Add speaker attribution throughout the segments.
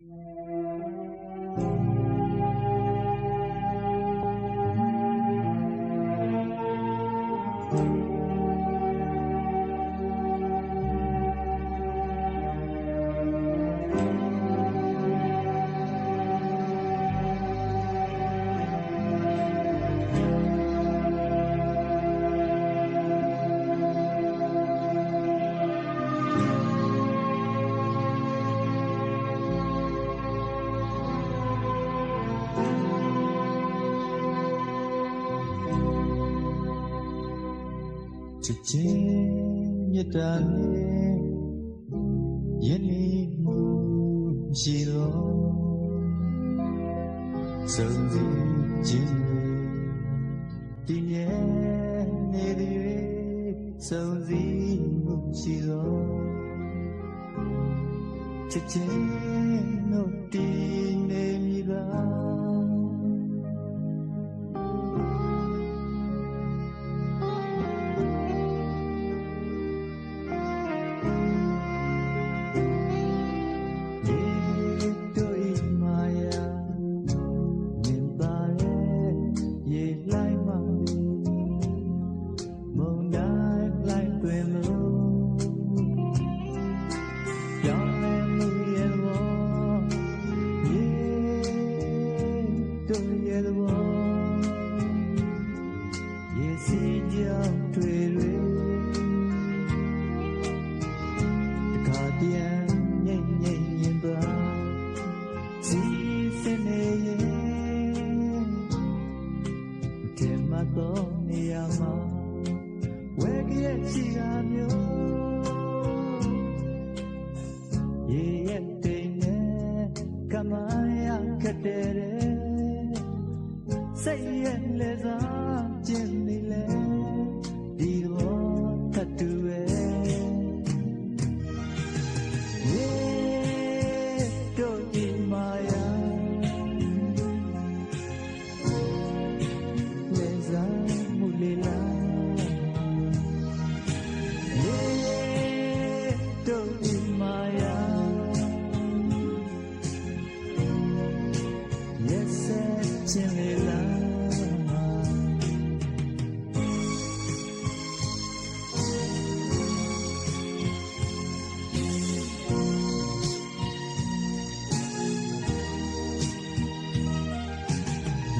Speaker 1: Yeah. ချစ်ချင်းမြတ်တာနဲ့ယနေ့မှုရှိတော်စုံစည်းခြင်းတွေဒီမြဲနေသည်စုံစည်းမှုရှိတော်ချစ်ချင်းတို့တည်နေမည် ကြောင်တွေ့တွေတခါတည်းငိမ့်ငိမ့်ရင်ပါစီစနေရဲ့တေမတော်နေရာမှာဝဲကြရဲ့ချီကမျိုးရေရဲ့တိမ်နဲ့ကမရခတ်တဲ့ စိတ်ရဲ့လေစားခြင်းနေလေဒီဘော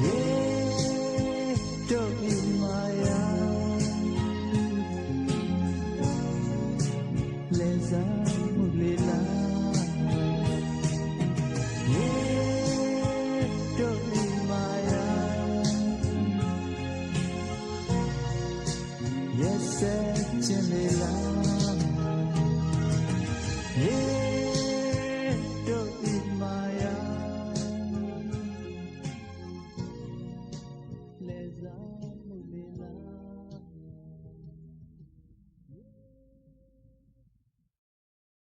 Speaker 1: Yeah, don't be my Leza mulela Yeah, don't be my Yes, chinela Yeah